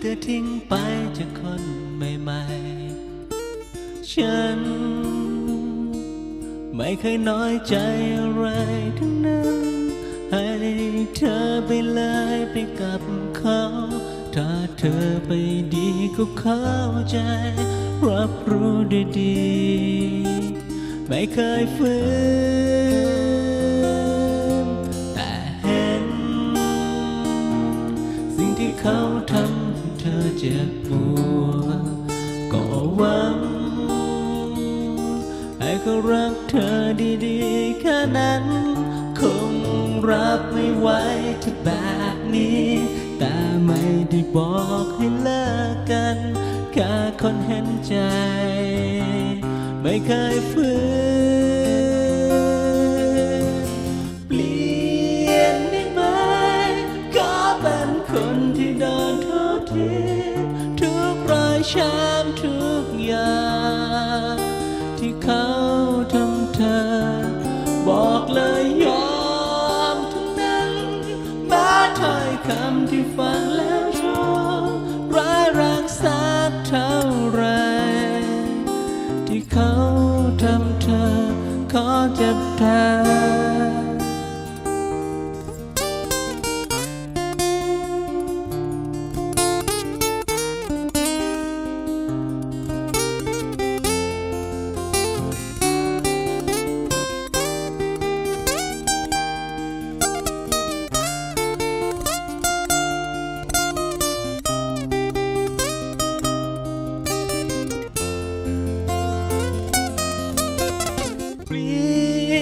เธอทิ้งไปจากคนใหม่ๆ ฉัน ไม่เคยน้อยใจอะไรทั้งนั้น ให้เธอไปเลยไปกับเขา ถ้าเธอไปดีก็เข้าใจ รับรู้ด้ดีไม่เคยฝืน อเจ็บปวดก็หวัง ให้เขารักเธอดีๆแค่นั้น คงรับไม่ไหวที่แบบนี้ แต่ไม่ได้บอกให้เลิกกันแค่คนเห็นใจ ไม่เคยฝืน ทษทีทุกรอยช้ำทุกอย่างที่เขาทำเธอ บอกเลยยอมทั้งนั้นแม้ถ้อยคำที่ฟังแล้วชอบร้ายแรงสักเท่าไร ที่เขาทำเธอขอเจ็บแทน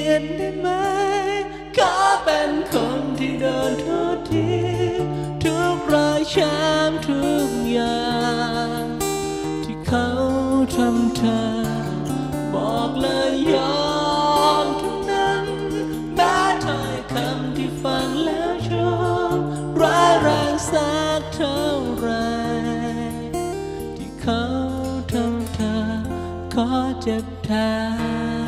เห็นได้ไหมขอเป็นคนที่เดินทุกทีทุกรอยช้ำทุกอย่าง ที่เขาทำเธอบอกเลยยอมทุกนั้นแม้ถ้อยคำที่ฟังแล้วชอบร้ายแรงสักเท่าไร ที่เขาทำเธอขอเจ็บแทน